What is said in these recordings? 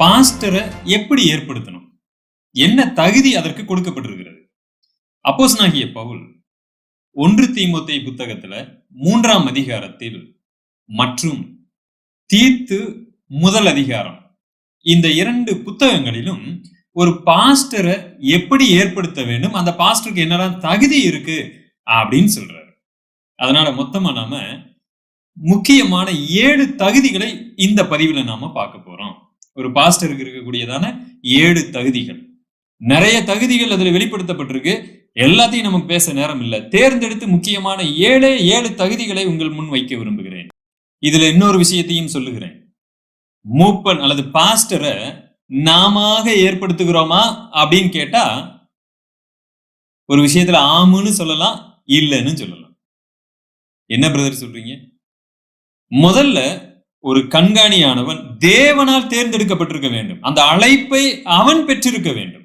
பாஸ்டரை எப்படி ஏற்படுத்தணும்? என்ன தகுதி அதற்கு கொடுக்கப்பட்டிருக்கிறது? நாகிய பவுல் ஒன்று தீமோத்தை புத்தகத்துல மூன்றாம் அதிகாரத்தில் மற்றும் தீர்த்து முதல் அதிகாரம் இந்த இரண்டு புத்தகங்களிலும் ஒரு பாஸ்டரை எப்படி ஏற்படுத்த வேண்டும்? அந்த பாஸ்டருக்கு என்னெல்லாம் தகுதி இருக்கு? அப்படின்னு சொல்றாரு. அதனால மொத்தமா நாம முக்கியமான ஏழு தகுதிகளை இந்த பதிவுல நாம பார்க்க போறோம். ஒரு பாஸ்டருக்கு இருக்கக்கூடியதான ஏழு தகுதிகள். நிறைய தகுதிகள் அதுல வெளிப்படுத்தப்பட்டிருக்கு. எல்லாத்தையும் நமக்கு பேச நேரம் இல்லை. தேர்ந்தெடுத்து முக்கியமான ஏழே ஏழு தகுதிகளை உங்கள் முன் வைக்க விரும்புகிறேன். இதுல இன்னொரு விஷயத்தையும் சொல்லுகிறேன். மூப்பன் அல்லது பாஸ்டரை நாம ஏற்படுத்துகிறோமா அப்படின்னு கேட்டா ஒரு விஷயத்துல ஆமுன்னு சொல்லலாம் இல்லைன்னு சொல்லலாம். என்ன பிரதர் சொல்றீங்க? முதல்ல ஒரு கண்காணியானவன் தேவனால் தேர்ந்தெடுக்கப்பட்டிருக்க வேண்டும். அந்த அழைப்பை அவன் பெற்றிருக்க வேண்டும்.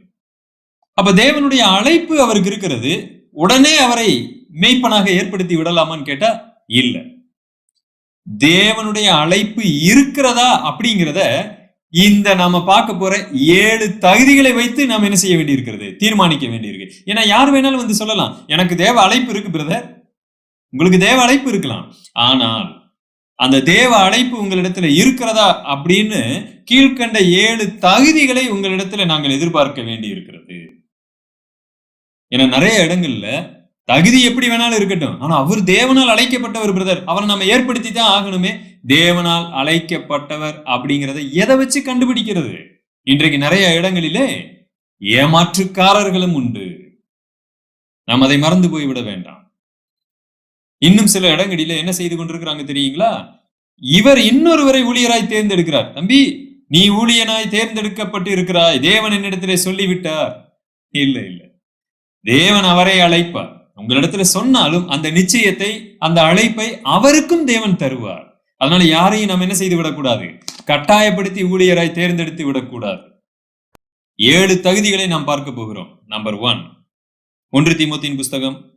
அப்ப தேவனுடைய அழைப்பு அவருக்கு இருக்கிறது. உடனே அவரை மெய்ப்பனாக ஏற்படுத்தி விடலாமான்னு கேட்டா இல்ல. தேவனுடைய அழைப்பு இருக்கிறதா அப்படிங்கிறத இந்த நாம பார்க்க போற ஏழு தகுதிகளை வைத்து நாம் என்ன செய்ய வேண்டியிருக்கிறது? தீர்மானிக்க வேண்டியிருக்கு. ஏன்னா யார் வேணாலும் வந்து சொல்லலாம். எனக்கு தேவ அழைப்பு இருக்கு பிரதர் உங்களுக்கு தேவ அழைப்பு இருக்கலாம். ஆனால் அந்த தேவ அழைப்பு உங்களிடத்துல இருக்கிறதா அப்படின்னு கீழ்கண்ட ஏழு தகுதிகளை உங்களிடத்துல நாங்கள் எதிர்பார்க்க வேண்டி இருக்கிறது ஏன்னா நிறைய இடங்கள்ல தகுதி எப்படி வேணாலும் இருக்கட்டும். ஆனா அவர் தேவனால் அழைக்கப்பட்டவர் பிரதர். அவரை நம்ம ஏற்படுத்தி தான் ஆகணுமே. தேவனால் அழைக்கப்பட்டவர் அப்படிங்கிறத எதை வச்சு கண்டுபிடிக்கிறது? இன்றைக்கு நிறைய இடங்களிலே ஏமாற்றுக்காரர்களும் உண்டு. நாம் அதை மறந்து போய்விட வேண்டும். இன்னும் சில இடங்களில என்ன செய்து கொண்டிருக்கிறாங்க தெரியுங்களா? இவர் இன்னொருவரை ஊழியராய் தேர்ந்தெடுக்கிறார். தம்பி நீ ஊழியனாய் தேர்ந்தெடுக்கப்பட்டு இருக்கிறாய். தேவன் என்னிடத்திலே சொல்லிவிட்டார். இல்ல இல்ல. தேவன் அவரை அழைப்பார். உங்களிடத்துல சொன்னாலும் அந்த நிச்சயத்தை அந்த அழைப்பை அவருக்கும் தேவன் தருவார். அதனால யாரையும் நம்ம என்ன செய்து விடக்கூடாது? கட்டாயப்படுத்தி ஊழியராய் தேர்ந்தெடுத்து விடக்கூடாது. ஏழு தகுதிகளை நாம் பார்க்க போகிறோம். நம்பர் ஒன் ஒன்று திமுத்தின் புஸ்தகம்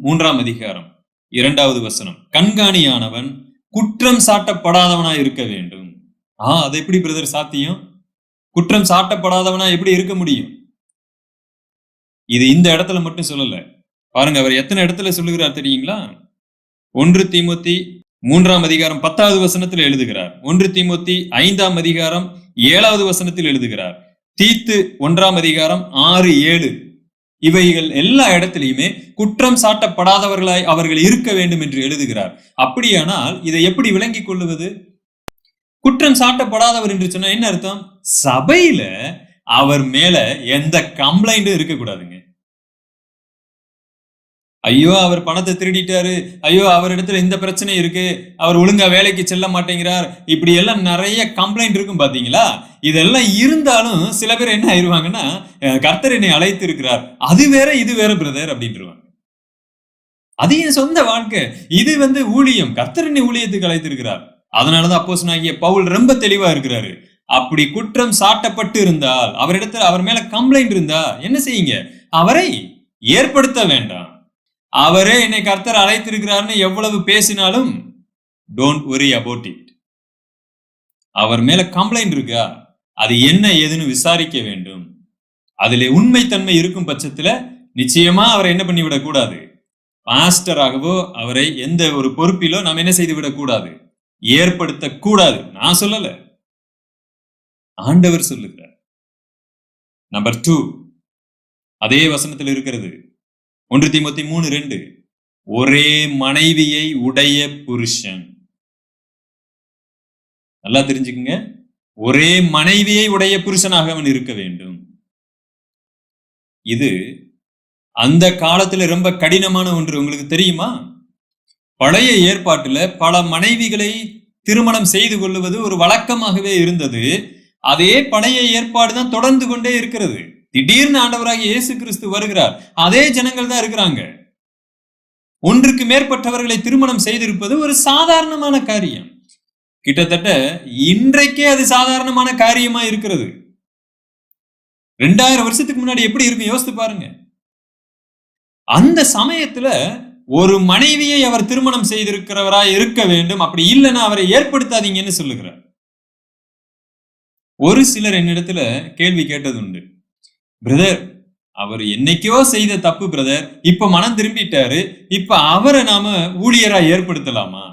மூன்றாம் அதிகாரம். இரண்டாவது வசனம். கண்காணியானவன் குற்றம் சாட்டப்படாதவனா இருக்க வேண்டும். ஆ அது எப்படி பிரதர் சாத்தியம்? குற்றம் சாட்டப்படாதவனா எப்படி இருக்க முடியும்? இது இந்த இடத்துல மட்டும் சொல்லல. பாருங்க அவர் எத்தனை இடத்துல சொல்லுகிறார் தெரியுங்களா? ஒன்று திமுத்தி மூன்றாம் அதிகாரம் பத்தாவது வசனத்தில் எழுதுகிறார். ஒன்று திமுத்தி ஐந்தாம் அதிகாரம் ஏழாவது வசனத்தில் எழுதுகிறார். தீத்து ஒன்றாம் அதிகாரம் ஆறு ஏழு. இவைகள் எல்லா இடத்திலையுமே குற்றம் சாட்டப்படாதவர்களாய் அவர்கள் இருக்க வேண்டும் என்று எழுதுகிறார். அப்படியானால் இதை எப்படி விளங்கிக் கொள்ளுவது? குற்றம் சாட்டப்படாதவர் என்று சொன்னா என்ன அர்த்தம்? சபையில அவர் மேல எந்த கம்ப்ளைண்டும் இருக்கக்கூடாதுங்க. ஐயோ அவர் பணத்தை திருடிட்டாரு. ஐயோ அவர் இடத்துல இந்த பிரச்சனை இருக்கு. அவர் ஒழுங்கா வேலைக்கு செல்ல மாட்டேங்கிறார். இப்படி எல்லாம் நிறைய கம்ப்ளைண்ட் இருக்கும் பாத்தீங்களா? இதெல்லாம் இருந்தாலும் சில பேர் என்ன ஆயிருவாங்கன்னா கர்த்தர் என்னை அழைத்து இருக்கிறார் அது வேற இது வேற பிரதர் அப்படின்ட்டுருவாங்க அது என் சொந்த வாழ்க்கை. இது வந்து ஊழியம். கர்த்தர் என்னை ஊழியத்துக்கு அழைத்திருக்கிறார். அதனாலதான் அப்போஸ்தலனாகிய பவுல் ரொம்ப தெளிவா இருக்கிறாரு. அப்படி குற்றம் சாட்டப்பட்டு இருந்தால் அவரிடத்துல அவர் மேல கம்ப்ளைண்ட் இருந்தா என்ன செய்யுங்க? அவரை ஏற்படுத்த வேண்டாம். அவரே என்னை கர்த்தர் அழைத்திருக்கிறார்னு எவ்வளவு பேசினாலும் டோன்ட் ஒரி அபவுட் இட் அவர் மேல கம்ப்ளைண்ட் இருக்கா? அது என்ன ஏதுன்னு விசாரிக்க வேண்டும். அதில் உண்மைத்தன்மை இருக்கும் பட்சத்துல நிச்சயமா அவரை என்ன பண்ணி விடக்கூடாது அவரை எந்த ஒரு பொறுப்பிலோ நாம் என்ன செய்து விடக்கூடாது ஏற்படுத்த கூடாது. நான் சொல்லல. ஆண்டவர் சொல்லுகிறார். நம்பர் டூ அதே வசனத்தில் இருக்கிறது. ஒன்று தீமத்தி மூணு ரெண்டு. ஒரே மனைவியை உடைய புருஷன். நல்லா தெரிஞ்சுக்குங்க. ஒரே மனைவியை உடைய புருஷனாக அவன் இருக்க வேண்டும். இது அந்த காலத்துல ரொம்ப கடினமான ஒன்று. உங்களுக்கு தெரியுமா? பழைய ஏற்பாட்டுல பல மனைவிகளை திருமணம் செய்து கொள்ளுவது ஒரு வழக்கமாகவே இருந்தது. அதே பழைய ஏற்பாடு தான் தொடர்ந்து கொண்டே இருக்கிறது. திடீர்னு ஆண்டவராக இயேசு கிறிஸ்து வருகிறார். அதே ஜனங்கள் தான் இருக்கிறாங்க. ஒன்றுக்கு மேற்பட்டவர்களை திருமணம் செய்திருப்பது ஒரு சாதாரணமான காரியம். கிட்டத்தட்ட இன்றைக்கே அது சாதாரணமான காரியமா இருக்கிறது. ரெண்டாயிரம் வருஷத்துக்கு முன்னாடி எப்படி இருக்கும் யோசித்து பாருங்க. அந்த சமயத்துல ஒரு மனைவியை அவர் திருமணம் செய்திருக்கிறவரா இருக்க வேண்டும். அப்படி இல்லைன்னா அவரை ஏற்படுத்தாதீங்கன்னு சொல்லுகிறார். ஒரு சிலர் என்னிடத்துல கேள்வி கேட்டது உண்டு பிரதர் அவர் என்னைக்கோ செய்த தப்பு பிரதர். இப்ப மனம் திரும்பிட்டாரு. இப்ப அவரை நாம ஊழியரா ஏற்படுத்தலாமா?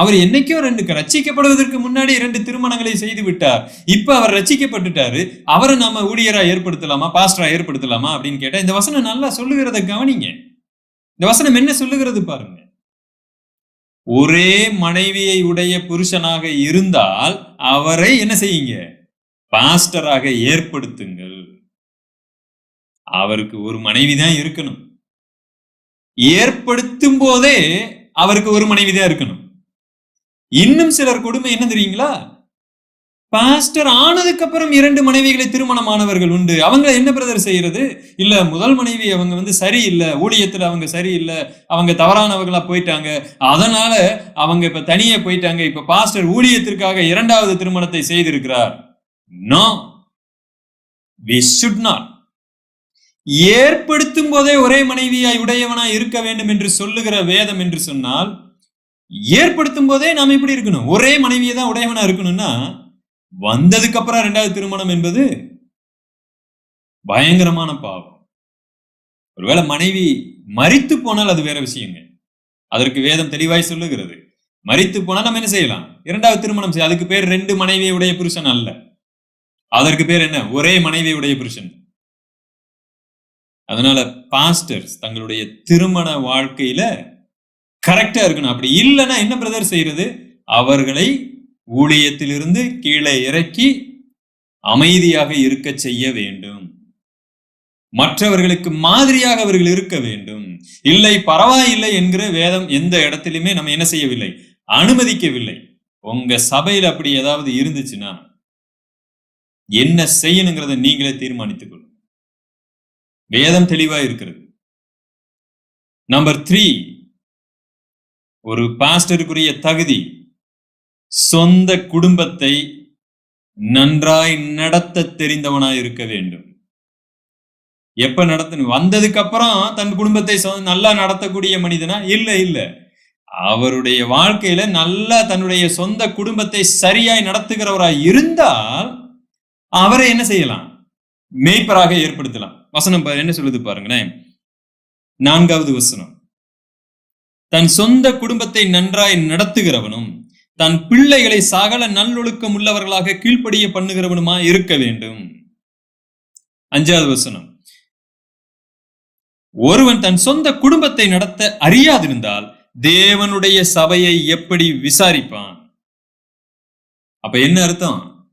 அவர் என்னைக்கோ ரெண்டு ரச்சிக்கப்படுவதற்கு முன்னாடி இரண்டு திருமணங்களை செய்து விட்டார். இப்ப அவர் ரச்சிக்கப்பட்டுட்டாரு அவரை நம்ம ஊழியரா ஏற்படுத்தலாமா பாஸ்டரா ஏற்படுத்தலாமா அப்படின்னு கேட்டா இந்த வசனம் நல்லா சொல்லுகிறத கவனிங்க. இந்த வசனம் என்ன சொல்லுகிறது பாருங்க. ஒரே மனைவியை உடைய புருஷனாக இருந்தால் அவரை என்ன செய்யுங்க? பாஸ்டராக ஏற்படுத்துங்கள். அவருக்கு ஒரு மனைவி தான் இருக்கணும். ஏற்படுத்தும் போதே அவருக்கு ஒரு மனைவி தான் இருக்கணும். இன்னும் சிலர் கொடுமை என்ன தெரியுங்களா? பாஸ்டர் ஆனதுக்கு அப்புறம் இரண்டு மனைவிகளை திருமணமானவர்கள் உண்டு. அவங்க என்ன பிரதர் செய்யறது? இல்ல முதல் மனைவி அவங்க வந்து சரியில்லை ஊழியத்துல அவங்க சரியில்லை அவங்க தவறானவங்களா போயிட்டாங்க. அதனால அவங்க இப்ப தனியே போயிட்டாங்க. இப்ப பாஸ்டர் ஊழியத்திற்காக இரண்டாவது திருமணத்தை செய்திருக்கிறார். நோ வி சுட் நாட் ஏற்படுத்தும் போதே ஒரே மனைவியாய் உடையவனாய் இருக்க வேண்டும் என்று சொல்லுகிற வேதம் என்று சொன்னால் ஏற்படுத்தும் போதே நாம் எப்படி இருக்கணும். ஒரே மனைவியை தான் உடையவனா இருக்கணும்னா வந்ததுக்கு அப்புறம் ரெண்டாவது திருமணம் என்பது பயங்கரமான பாவம். ஒருவேளை மனைவி மறித்து போனால் அது வேற விஷயங்க. அதற்கு வேதம் தெளிவாய் சொல்லுகிறது. மறித்து போனால் நம்ம என்ன செய்யலாம்? இரண்டாவது திருமணம் செய்ய அதுக்கு பேர் ரெண்டு மனைவியை உடைய புருஷன் அல்ல. அதற்கு பேர் என்ன? ஒரே மனைவி உடைய புருஷன். அதனால பாஸ்டர்ஸ் தங்களுடைய திருமண வாழ்க்கையில கரெக்டா இருக்கணும். அப்படி இல்லைன்னா என்ன பிரதர் செய்யறது? அவர்களை ஊழியத்திலிருந்து கீழே இறக்கி அமைதியாக இருக்க செய்ய வேண்டும். மற்றவர்களுக்கு மாதிரியாக அவர்கள் இருக்க வேண்டும். இல்லை பரவாயில்லை என்கிற வேதம் எந்த இடத்திலுமே நம்ம என்ன செய்யவில்லை? அனுமதிக்கவில்லை. உங்க சபையில் அப்படி ஏதாவது இருந்துச்சுன்னா என்ன செய்யணுங்கிறத நீங்களே தீர்மானித்துக் கொள்ளும் வேதம் தெளிவா இருக்கிறது. நம்பர் த்ரீ ஒரு பாஸ்டருக்குரிய தகுதி சொந்த குடும்பத்தை நன்றாய் நடத்த தெரிந்தவனாய் இருக்க வேண்டும். எப்ப நடத்தணும்? வந்ததுக்கு அப்புறம் தன் குடும்பத்தை நல்லா நடத்தக்கூடிய மனிதனா? இல்ல இல்ல. அவருடைய வாழ்க்கையில நல்லா தன்னுடைய சொந்த குடும்பத்தை சரியாய் நடத்துகிறவராய் இருந்தால் அவரை என்ன செய்யலாம்? மேய்ப்பராக ஏற்படுத்தலாம். வசனம் என்ன சொல்லுது பாருங்களேன்? நான்காவது வசனம். தன் சொந்த குடும்பத்தை நன்றாய் நடத்துகிறவனும் தன் பிள்ளைகளை சகல நல்லொழுக்கம் உள்ளவர்களாக கீழ்ப்படிய பண்ணுகிறவனுமா இருக்க வேண்டும். அஞ்சாவது வசனம். ஒருவன் தன் சொந்த குடும்பத்தை நடத்த அறியாதிருந்தால் தேவனுடைய சபையை எப்படி விசாரிப்பான்? அப்ப என்ன அர்த்தம்?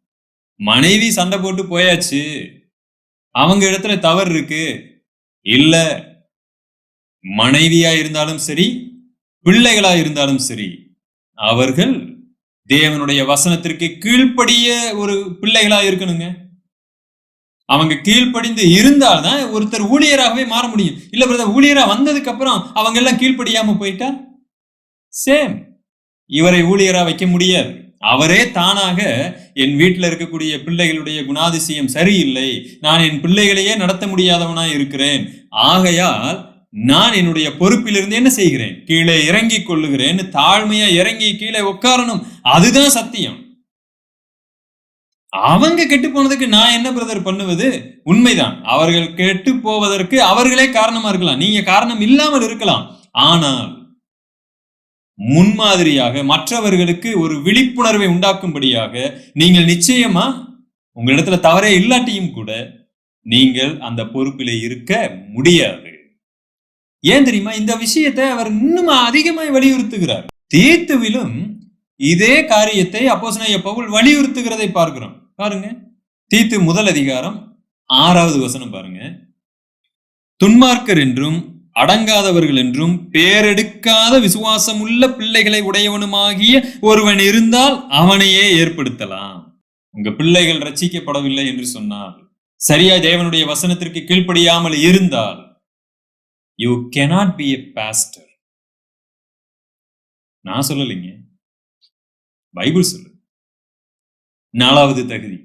மனைவி சண்டை போட்டு போயாச்சு. அவங்க இடத்துல தவறு இருக்கு. இல்ல மனைவியா இருந்தாலும் சரி பிள்ளைகளா இருந்தாலும் சரி அவர்கள் தேவனுடைய வசனத்திற்கு கீழ்ப்படிய ஒரு பிள்ளைகளா இருக்கணுங்க அவங்க கீழ்ப்படிந்து இருந்தால்தான் ஒருத்தர் ஊழியராகவே மாற முடியும். இல்ல பிரதர் ஊழியரா வந்ததுக்கு அப்புறம் அவங்க எல்லாம் கீழ்ப்படியாம போயிட்டா? சேம் இவரை ஊழியரா வைக்க முடியாது. அவரே தானாக என் வீட்டில் இருக்கக்கூடிய பிள்ளைகளுடைய குணாதிசயம் சரியில்லை. நான் என் பிள்ளைகளையே நடத்த முடியாதவனாய் இருக்கிறேன் ஆகையால் நான் என்னுடைய பொறுப்பிலிருந்து என்ன செய்கிறேன்? கீழே இறங்கி கொள்ளுகிறேன். தாழ்மையா இறங்கி கீழே உட்காரணும். அதுதான் சத்தியம். அவங்க கெட்டு போனதுக்கு நான் என்ன பிரதர் பண்ணுவது? உண்மைதான். அவர்கள் கெட்டு போவதற்கு அவர்களே காரணமா இருக்கலாம். நீங்க காரணம் இல்லாமல் இருக்கலாம். ஆனால் முன்மாதிரியாக மற்றவர்களுக்கு ஒரு விழிப்புணர்வை உண்டாக்கும்படியாக நீங்கள் நிச்சயமா உங்களிடத்துல தவறே இல்லாட்டியும் கூட நீங்கள் அந்த பொறுப்பிலே இருக்க முடியாது. ஏன் தெரியுமா? இந்த விஷயத்தை அவர் இன்னும் அதிகமாய் வலியுறுத்துகிறார். தீத்துவிலும் இதே காரியத்தை அப்போஸ்தலனாகிய பவுல் வலியுறுத்துகிறதை பார்க்கிறோம். பாருங்க. தீத்து முதல் அதிகாரம் ஆறாவது வசனம் பாருங்க. துன்மார்க்கர் என்றும் அடங்காதவர்கள் என்றும் பேரெடுக்காத விசுவாசமுள்ள பிள்ளைகளை உடையவனுமாகிய ஒருவன் இருந்தால் அவனையே ஏற்படுத்தலாம். உங்க பிள்ளைகள் ரட்சிக்கப்படவில்லை என்று சொன்னால் சரியா தேவனுடைய வசனத்திற்கு கீழ்ப்படியாமல் இருந்தால் you cannot be a pastor நான் சொல்லலைங்க. பைபிள் சொல்லு நாலாவது தகுதி.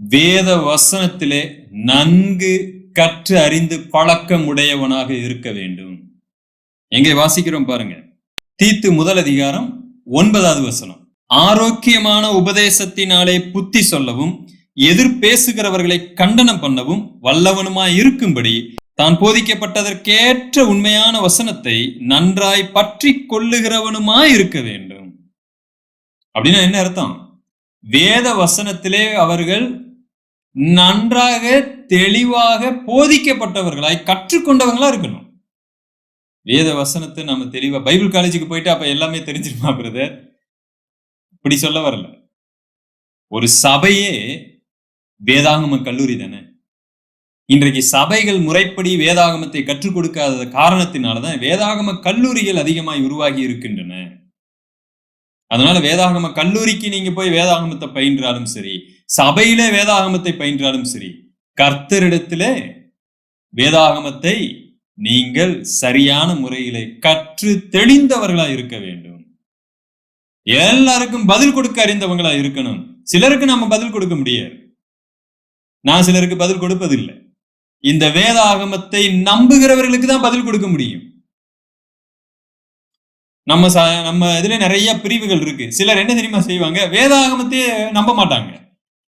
வேத வசனத்திலே நன்கு கற்று அறிந்து பழக்கம் உடையவனாக இருக்க வேண்டும். எங்கே வாசிக்கிறோம் பாருங்க. தீத்து முதல் அதிகாரம் ஒன்பதாவது வசனம். ஆரோக்கியமான உபதேசத்தினாலே புத்தி சொல்லவும் எதிர் பேசுகிறவர்களை கண்டனம் பண்ணவும் வல்லவனுமாய் இருக்கும்படி தான் போதிக்கப்பட்டதற்கேற்ற உண்மையான வசனத்தை நன்றாய் பற்றி கொள்ளுகிறவனுமாய் இருக்க வேண்டும். அப்படின்னா என்ன அர்த்தம்? வேத வசனத்திலே அவர்கள் நன்றாக தெளிவாக போதிக்கப்பட்டவர்களாய் கற்றுக்கொண்டவங்களா இருக்கணும். வேத வசனத்தை நம்ம தெளிவா பைபிள் காலேஜுக்கு போயிட்டு அப்ப எல்லாமே தெரிஞ்சிருமா பிரதர்? இப்படி சொல்ல வரல. ஒரு சபையே வேதாங்கம கல்லூரி தானே? இன்றைக்கு சபைகள் முறைப்படி வேதாகமத்தை கற்றுக் கொடுக்காத காரணத்தினாலதான் வேதாகம கல்லூரிகள் அதிகமாய் உருவாகி இருக்கின்றன. அதனால வேதாகம கல்லூரிக்கு நீங்க போய் வேதாகமத்தை பயின்றாலும் சரி சபையிலே வேதாகமத்தை பயின்றாலும் சரி கர்த்தரிடத்திலே வேதாகமத்தை நீங்கள் சரியான முறையிலே கற்று தெளிந்தவர்களா இருக்க வேண்டும். எல்லாருக்கும் பதில் கொடுக்க அறிந்தவங்களா இருக்கணும். சிலருக்கு நம்ம பதில் கொடுக்க முடியாது. நான் சிலருக்கு பதில் கொடுப்பதில்லை. இந்த வேதாகமத்தை நம்புகிறவர்களுக்கு தான் பதில் கொடுக்க முடியும். நம்ம ச நம்ம இதுல நிறைய பிரிவுகள் இருக்கு. சிலர் என்ன தெரியுமா செய்வாங்க? வேதாகமத்தையே நம்ப மாட்டாங்க.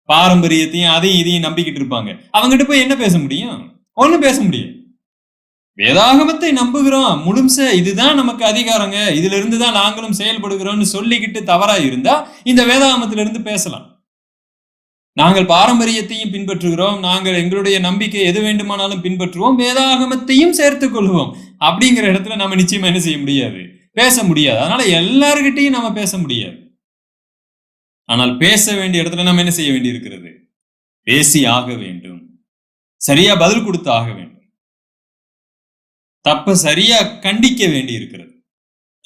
பாரம்பரியத்தையும் அதையும் இதையும் நம்பிக்கிட்டு இருப்பாங்க. அவங்ககிட்ட போய் என்ன பேச முடியும்? ஒன்றும் பேச முடியும் வேதாகமத்தை நம்புகிறோம். முழுச இதுதான் நமக்கு அதிகாரங்க. இதுல இருந்து தான் நாங்களும் செயல்படுகிறோம்னு சொல்லிக்கிட்டு தவறா இருந்தா இந்த வேதாகமத்திலிருந்து பேசலாம். நாங்கள் பாரம்பரியத்தையும் பின்பற்றுகிறோம். நாங்கள் எங்களுடைய நம்பிக்கை எது வேண்டுமானாலும் பின்பற்றுவோம். வேதாகமத்தையும் சேர்த்துக் கொள்வோம். அப்படிங்கிற இடத்துல நம்ம நிச்சயமா என்ன செய்ய முடியாது? பேச முடியாது. அதனால எல்லார்கிட்டையும் நம்ம பேச முடியாது. ஆனால் பேச வேண்டிய இடத்துல நம்ம என்ன செய்ய வேண்டி இருக்கிறது பேசி ஆக வேண்டும். சரியா பதில் கொடுத்து ஆக வேண்டும். தப்ப சரியா கண்டிக்க வேண்டி இருக்கிறது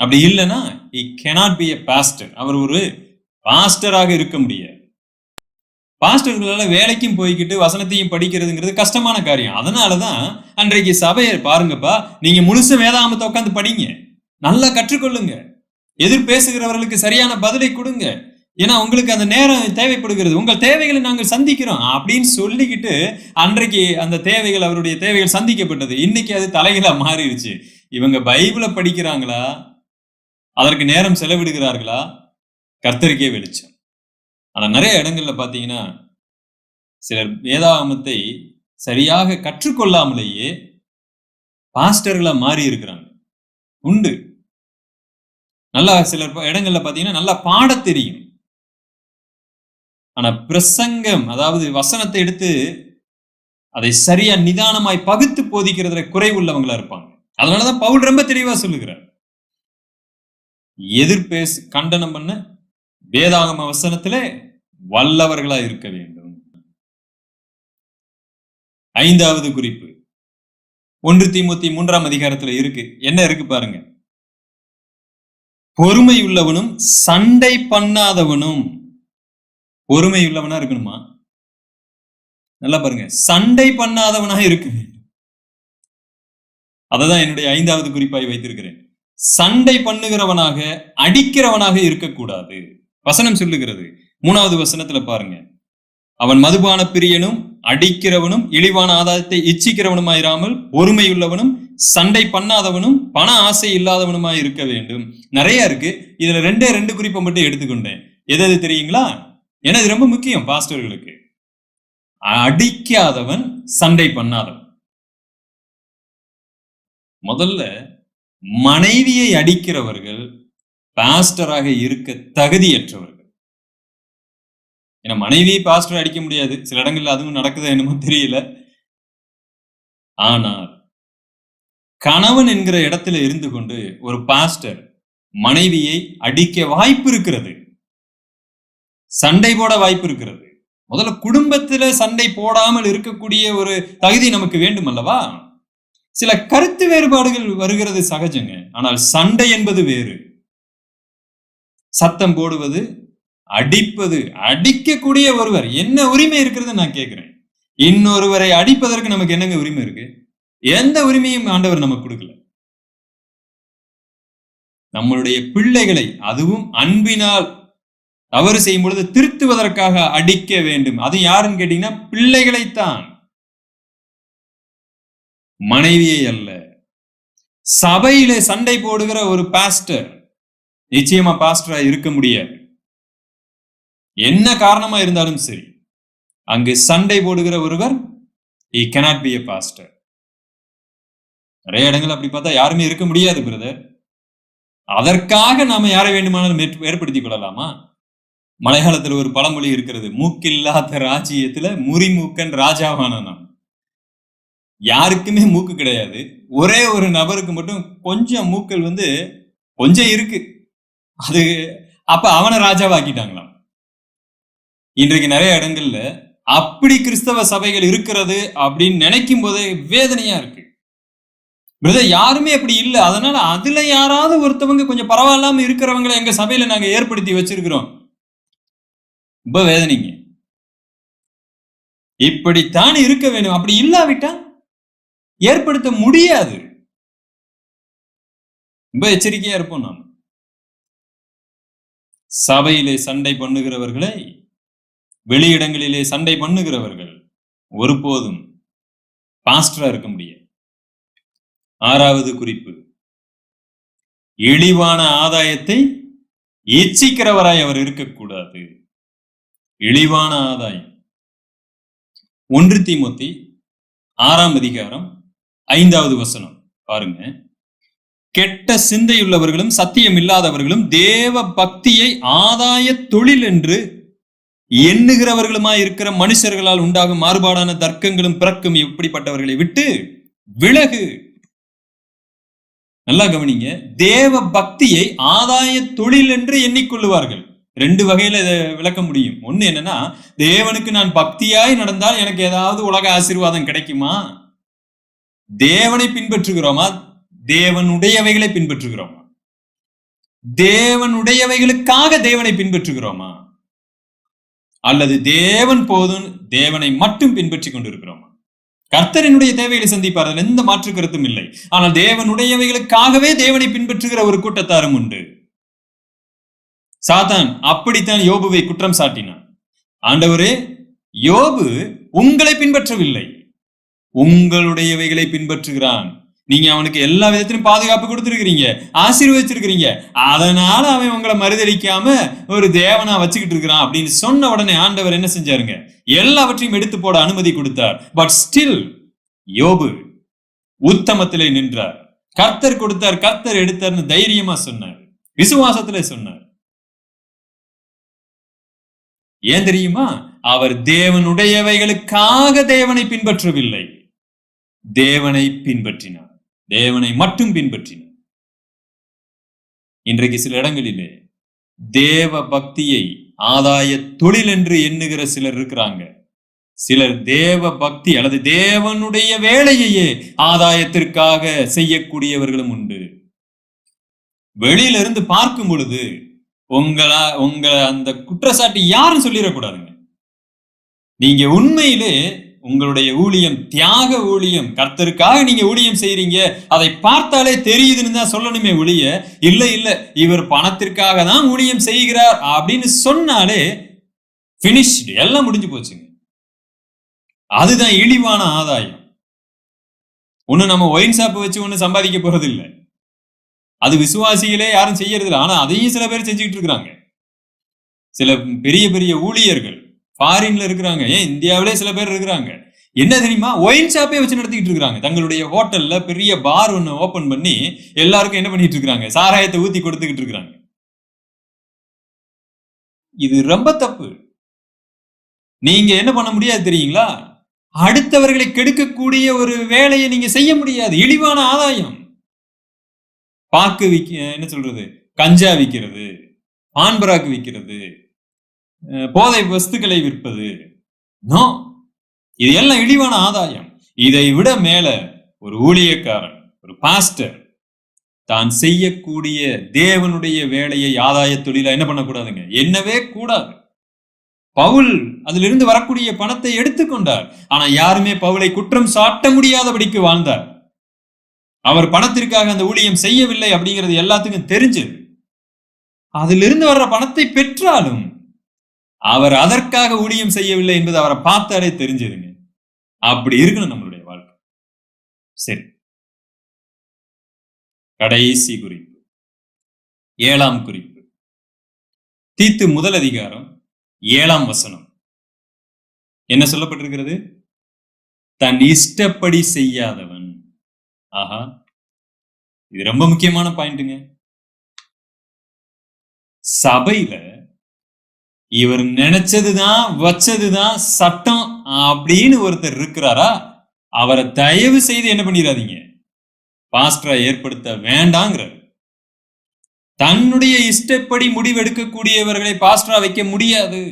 அப்படி இல்லைன்னா he cannot be a pastor அவர் ஒரு பாஸ்டராக இருக்க முடியாது. பாஸ்டர்களால் வேலைக்கும் போய்கிட்டு வசனத்தையும் படிக்கிறதுங்கிறது கஷ்டமான காரியம். அதனாலதான் அன்றைக்கு சபையை பாருங்கப்பா நீங்க முழுசு வேதாமத்தை உட்காந்து படிங்க. நல்லா கற்றுக்கொள்ளுங்க. எதிர் பேசுகிறவர்களுக்கு சரியான பதிலை கொடுங்க. ஏன்னா உங்களுக்கு அந்த நேரம் தேவைப்படுகிறது. உங்கள் தேவைகளை நாங்கள் சந்திக்கிறோம் அப்படின்னு சொல்லிக்கிட்டு அன்றைக்கு அந்த தேவைகள் அவருடைய தேவைகள் சந்திக்கப்பட்டது. இன்னைக்கு அது தலைகளா மாறிடுச்சு. இவங்க பைபிளை படிக்கிறாங்களா? அதற்கு நேரம் செலவிடுகிறார்களா? கர்த்தருக்கே வெளிச்சம். ஆனா நிறைய இடங்கள்ல பாத்தீங்கன்னா சிலர் வேதாகமத்தை சரியாக கற்றுக்கொள்ளாமலேயே பாஸ்டர்களா மாறி இருக்கிறாங்க உண்டு. நல்லா சிலர் இடங்கள்ல பாத்தீங்கன்னா நல்லா பாட தெரியும். ஆனா பிரசங்கம் அதாவது வசனத்தை எடுத்து அதை சரியா நிதானமாய் பகுத்து போதிக்கிறதுல குறைவுள்ளவங்களா இருப்பாங்க. அதனாலதான் பவுல் ரொம்ப தெளிவா சொல்லுகிறார். எதிர்பேசு கண்டனம் பண்ண வேதாகம வசனத்திலே வல்லவர்களா இருக்க வேண்டும். ஐந்தாவது குறிப்பு. ஒன்று தீமுத்தி மூன்றாம் அதிகாரத்துல இருக்கு. என்ன இருக்கு பாருங்க. பொறுமை உள்ளவனும் சண்டை பண்ணாதவனும் பொறுமை உள்ளவனா இருக்கணுமா? நல்லா பாருங்க. சண்டை பண்ணாதவனா இருக்க வேண்டும். அததான் என்னுடைய ஐந்தாவது குறிப்பாய் வைத்திருக்கிறேன். சண்டை பண்ணுகிறவனாக அடிக்கிறவனாக இருக்கக்கூடாது. வசனம் சொல்லுகிறது. மூணாவது வசனத்துல பாருங்க. அவன் மதுபான பிரியனும் அடிக்கிறவனும் இழிவான ஆதாயத்தை இச்சிக்கிறவனுமாயிராமல் பொறுமையுள்ளவனும் சண்டை பண்ணாதவனும் பண ஆசை இல்லாதவனுமாய் இருக்க வேண்டும். நிறைய இருக்கு. இதுல ரெண்டே ரெண்டு குறிப்பை மட்டும் எடுத்துக்கொண்டேன். எது எது தெரியுங்களா? ஏன்னா இது ரொம்ப முக்கியம் பாஸ்டர்களுக்கு. அடிக்காதவன் சண்டை பண்ணாதவன். முதல்ல மனைவியை அடிக்கிறவர்கள் பாஸ்டராக இருக்க தகுதியற்றவர்கள். ஏன்னா மனைவி பாஸ்டர் அடிக்க முடியாது. சில இடங்கள்ல அதுவும் நடக்குதா என்னமோ தெரியல. ஆனால் கணவன் என்கிற இடத்துல இருந்து கொண்டு ஒரு பாஸ்டர் மனைவியை அடிக்க வாய்ப்பு இருக்கிறது. சண்டை போட வாய்ப்பு இருக்கிறது. முதல்ல குடும்பத்துல சண்டை போடாமல் இருக்கக்கூடிய ஒரு தகுதி நமக்கு வேண்டும் அல்லவா? சில கருத்து வேறுபாடுகள் வருகிறது சகஜங்க. ஆனால் சண்டை என்பது வேறு. சத்தம் போடுவது அடிப்பது அடிக்கக்கூடிய ஒருவர். என்ன உரிமை இருக்கிறது நான் கேட்கிறேன். இன்னொருவரை அடிப்பதற்கு நமக்கு என்னங்க உரிமை இருக்கு? எந்த உரிமையும் ஆண்டவர் நமக்கு கொடுக்கல. நம்மளுடைய பிள்ளைகளை அதுவும் அன்பினால் தவறு செய்யும் பொழுது திருத்துவதற்காக அடிக்க வேண்டும். அது யாருன்னு கேட்டீங்கன்னா பிள்ளைகளைத்தான். மனைவியை அல்ல. சபையில சண்டை போடுகிற ஒரு பாஸ்டர் நிச்சயமா பாஸ்டரா இருக்க முடியாது என்ன காரணமா இருந்தாலும் சரி அங்கு சண்டை போடுகிற ஒருவர் he cannot be a pastor நிறைய இடங்கள் அப்படி பார்த்தா யாருமே இருக்க முடியாது பிரதர் அதற்காக நாம யாரை வேண்டுமானாலும் ஏற்படுத்திக் கொள்ளலாமா? மலையாளத்தில் ஒரு பழமொழி இருக்கிறது மூக்கில்லாத ராஜ்யத்துல முறிமூக்கன் ராஜாவான நாம் யாருக்குமே மூக்கு கிடையாது. ஒரே ஒரு நபருக்கு மட்டும் கொஞ்சம் மூக்கள் வந்து கொஞ்சம் இருக்கு. அது அப்ப அவனை ராஜாவாக்கிட்டாங்களாம். இன்றைக்கு நிறைய இடங்கள்ல அப்படி கிறிஸ்தவ சபைகள் இருக்கிறது அப்படின்னு நினைக்கும் போதே வேதனையா இருக்கு. பிரதர் யாருமே அப்படி இல்லை. அதனால அதுல யாராவது ஒருத்தவங்க கொஞ்சம் பரவாயில்லாம இருக்கிறவங்களை எங்க சபையில நாங்க ஏற்படுத்தி வச்சிருக்கிறோம். ரொம்ப வேதனைங்க. இப்படித்தான் இருக்க வேணும் அப்படி இல்லாவிட்டா ஏற்படுத்த முடியாது. ரொம்ப எச்சரிக்கையா இருப்போம் நாம். சபையிலே சண்டை பண்ணுகிறவர்களை வெளியிடங்களிலே சண்டை பண்ணுகிறவர்கள் ஒருபோதும் பாஸ்டரா இருக்க முடியாது. ஆறாவது குறிப்பு. இழிவான ஆதாயத்தை இச்சிக்கிறவராய் அவர் இருக்கக்கூடாது. இழிவான ஆதாயம். ஒன்று திமுத்தி ஆறாம் அதிகாரம் ஐந்தாவது வசனம். பாருங்க. கெட்ட சிந்தையுள்ளவர்களும் சத்தியம் இல்லாதவர்களும் தேவ பக்தியை ஆதாய தொழில் என்று எண்ணுகிறவர்களுமாய் இருக்கிற மனுஷர்களால் உண்டாகும் மாறுபாடான தர்க்கங்களும் பிறக்கும் இப்படிப்பட்டவர்களை விட்டு விலகு. நல்லா கவனிங்க. தேவ பக்தியை ஆதாய தொழில் என்று எண்ணிக்கொள்ளுவார்கள். ரெண்டு வகையில இதை விளக்க முடியும். ஒண்ணு என்னன்னா தேவனுக்கு நான் பக்தியாய் நடந்தால் எனக்கு ஏதாவது உலக ஆசீர்வாதம் கிடைக்குமா? தேவனை பின்பற்றுகிறோமா? தேவனுடையவைகளை பின்பற்றுகிறோமா? தேவனுடையவைகளுக்காக தேவனை பின்பற்றுகிறோமா? அல்லது தேவன் போதும் தேவனை மட்டும் பின்பற்றி கொண்டிருக்கிறோமா? கர்த்தரினுடைய தேவைகளை சந்திப்பார் அதில் எந்த மாற்று கருத்தும் இல்லை. ஆனால் தேவனுடையவைகளுக்காகவே தேவனை பின்பற்றுகிற ஒரு கூட்டத்தாரும் உண்டு. சாத்தான் அப்படித்தான் யோபுவை குற்றம் சாட்டினான். ஆண்டவரே யோபு உங்களை பின்பற்றவில்லை. உங்களுடையவைகளை பின்பற்றுகிறான். நீங்க அவனுக்கு எல்லா விதத்திலும் பாதுகாப்பு கொடுத்துருக்கிறீங்க ஆசீர்வதிச்சிருக்கிறீங்க. அதனால அவன் உங்களை மறுதளிக்காம ஒரு தேவனா வச்சுக்கிட்டு இருக்கிறான் அப்படின்னு சொன்ன உடனே ஆண்டவர் என்ன செஞ்சாருங்க? எல்லாவற்றையும் எடுத்து போட அனுமதி கொடுத்தார். பட் ஸ்டில் யோபு உத்தமத்திலே நின்றார். கர்த்தர் கொடுத்தார் கர்த்தர் எடுத்தார்னு தைரியமா சொன்னார். விசுவாசத்திலே சொன்னார். ஏன் தெரியுமா? அவர் தேவனுடையவைகளுக்காக தேவனை பின்பற்றவில்லை. தேவனை பின்பற்றினார். தேவனை மட்டும் பின்பற்றின இன்றைக்கு சில இடங்களிலே தேவ பக்தியை ஆதாய தொழில் என்று எண்ணுகிற சிலர் இருக்கிறாங்க. சிலர் தேவ பக்தி அல்லது தேவனுடைய வேலையையே ஆதாயத்திற்காக செய்யக்கூடியவர்களும் உண்டு. வெளியில இருந்து பார்க்கும் பொழுது உங்களா உங்களை அந்த குற்றச்சாட்டு யாரும் சொல்லிடக்கூடாதுங்க. நீங்க உண்மையிலே உங்களுடைய ஊழியம் தியாக ஊழியம். கர்த்தருக்காக நீங்க ஊழியம் செய்றீங்க. அதை பார்த்தாலே தெரியுதுன்னு தான் சொல்லணுமே ஒழிய இல்லை இல்லை இவர் பணத்திற்காக தான் ஊழியம் செய்கிறார் அப்படின்னு சொன்னாலே பினிஷ்டு எல்லாம் முடிஞ்சு போச்சுங்க. அதுதான் இழிவான ஆதாயம். ஒன்று நம்ம ஒயின் ஷாப் வச்சு ஒன்றும் சம்பாதிக்க போறது இல்லை அது விசுவாசிகளே யாரும் செய்யறது இல்லை ஆனால் அதையும் சில பேர் செஞ்சுக்கிட்டு இருக்கிறாங்க. சில பெரிய பெரிய ஊழியர்கள் ஃபாரின்ல இருக்கிறாங்க. ஏன்? இந்தியாவிலே சில பேர் இருக்கிறாங்க. என்ன தெரியுமா? ஒயின் ஷாப்பே வச்சு நடத்திக்கிட்டு இருக்காங்க தங்களுடைய ஹோட்டல்ல பெரிய பார் ஒன்று ஓபன் பண்ணி எல்லாருக்கும் என்ன பண்ணிட்டு இருக்காங்க சாராயத்தை ஊத்தி கொடுத்துக்கிட்டு இருக்கிறாங்க. இது ரொம்ப தப்பு. நீங்க என்ன பண்ண முடியாது தெரியுங்களா? அடுத்தவர்களை கெடுக்கக்கூடிய ஒரு வேலையை நீங்க செய்ய முடியாது. இழிவான ஆதாயம். பாக்கு விக்க என்ன சொல்றது? கஞ்சா விற்கிறது ஆன்பராக்கு விற்கிறது போதை வஸ்துக்களை விற்பது. நோ. இது எல்லாம் இழிவான ஆதாயம். இதை விட மேல ஒரு ஊழியக்காரன் ஒரு பாஸ்டர் தான் செய்யக்கூடிய தேவனுடைய வேலையை ஆதாய தொழில என்ன பண்ணக்கூடாதுங்க? என்னவே கூடாது. பவுல் அதிலிருந்து வரக்கூடிய பணத்தை எடுத்துக்கொண்டார் ஆனா யாருமே பவுலை குற்றம் சாட்ட முடியாதபடிக்கு வாழ்ந்தார். அவர் பணத்திற்காக அந்த ஊழியம் செய்யவில்லை அப்படிங்கிறது எல்லாத்துக்கும் தெரிஞ்சது. அதிலிருந்து வர்ற பணத்தை பெற்றாலும் அவர் அதற்காக ஊழியம் செய்யவில்லை என்பது அவரை பார்த்தாலே தெரிஞ்சதுங்க. அப்படி இருக்கணும் நம்மளுடைய வாழ்க்கை. சரி. கடைசி குறிப்பு. ஏழாம் குறிப்பு. தீத்து முதல் அதிகாரம் ஏழாம் வசனம். என்ன சொல்லப்பட்டிருக்கிறது? தன் இஷ்டப்படி செய்யாதவன். ஆஹா. இது ரொம்ப முக்கியமான பாயிண்ட்டுங்க. சபையில இவர் நினைச்சதுதான் வச்சதுதான் சட்டம் அப்படின்னு ஒருத்தர் இருக்கிறாரா? அவரை தயவு செய்து என்ன பண்ணிடாதீங்க பாஸ்டரா ஏற்படுத்த வேண்டாங்கிறார். தன்னுடைய இஷ்டப்படி முடிவெடுக்கக்கூடியவர்களை பாஸ்டரா வைக்க முடியாது.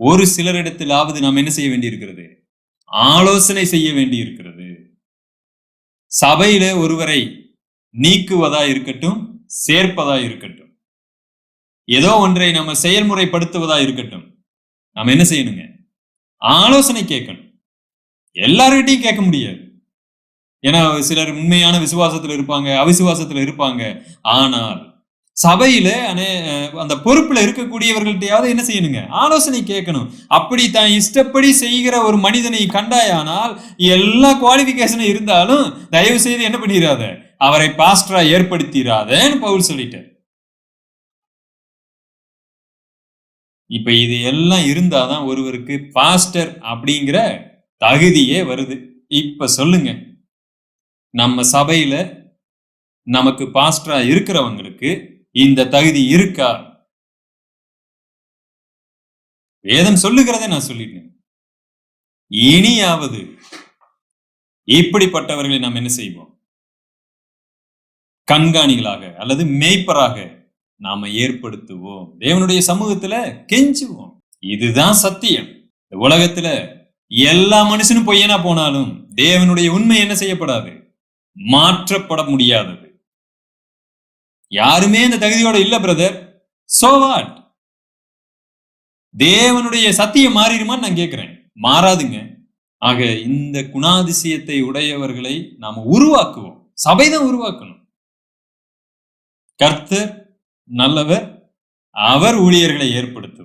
ஒரு சிலரிடத்திலாவது நாம் என்ன செய்ய வேண்டியிருக்கிறது? ஆலோசனை செய்ய வேண்டியிருக்கிறது. சபையில ஒருவரை நீக்குவதா இருக்கட்டும் சேர்ப்பதா இருக்கட்டும். ஏதோ ஒன்றை நம்ம செயல்முறைப்படுத்துவதா இருக்கட்டும். நம்ம என்ன செய்யணுங்க? ஆலோசனை கேட்கணும். எல்லார்கிட்டையும் கேட்க முடியாது. ஏன்னா சிலர் உண்மையான விசுவாசத்துல இருப்பாங்க அவிசுவாசத்துல இருப்பாங்க. ஆனால் சபையில அந்த பொறுப்புல இருக்கக்கூடியவர்கள்ட்டையாவது என்ன செய்யணுங்க? ஆலோசனை கேட்கணும். அப்படி தான் இஷ்டப்படி செய்கிற ஒரு மனிதனை கண்டாயானால் எல்லா குவாலிபிகேஷனும் இருந்தாலும் தயவு செய்து என்ன பண்ணிடாத அவரை பாஸ்டரா ஏற்படுத்திடாதேன்னு பவுல் சொல்லிட்டார். இப்ப இது எல்லாம் இருந்தாதான் ஒருவருக்கு பாஸ்டர் அப்படிங்கிற தகுதியே வருது. இப்ப சொல்லுங்க. நம்ம சபையில நமக்கு பாஸ்டரா இருக்கிறவங்களுக்கு இந்த தகுதி இருக்கா? வேதம் சொல்லுகிறதை நான் சொல்லிட்டேன். இனியாவது இப்படிப்பட்டவர்களை நாம் என்ன செய்வோம்? கண்காணிகளாக அல்லது மேய்ப்பராக நாம ஏற்படுத்துவோம். தேவனுடைய சமூகத்துல கெஞ்சுவோம். இதுதான் சத்தியம். இந்த உலகத்துல எல்லா மனுஷனும் பொய்யனா போனாலும் தேவனுடைய உண்மை என்ன செய்யப்படாது? மாற்றப்பட முடியாதது. யாருமே இந்த தகுதியோட இல்ல பிரதர் சோவாட் தேவனுடைய சத்தியம் மாறிடுமான்னு நான் கேட்கிறேன் மாறாதுங்க. ஆக இந்த குணாதிசயத்தை உடையவர்களை நாம உருவாக்குவோம். சபைதான் உருவாக்கணும். கர்த்தர் நல்லவர் அவர் ஊழியர்களை ஏற்படுத்துவார்.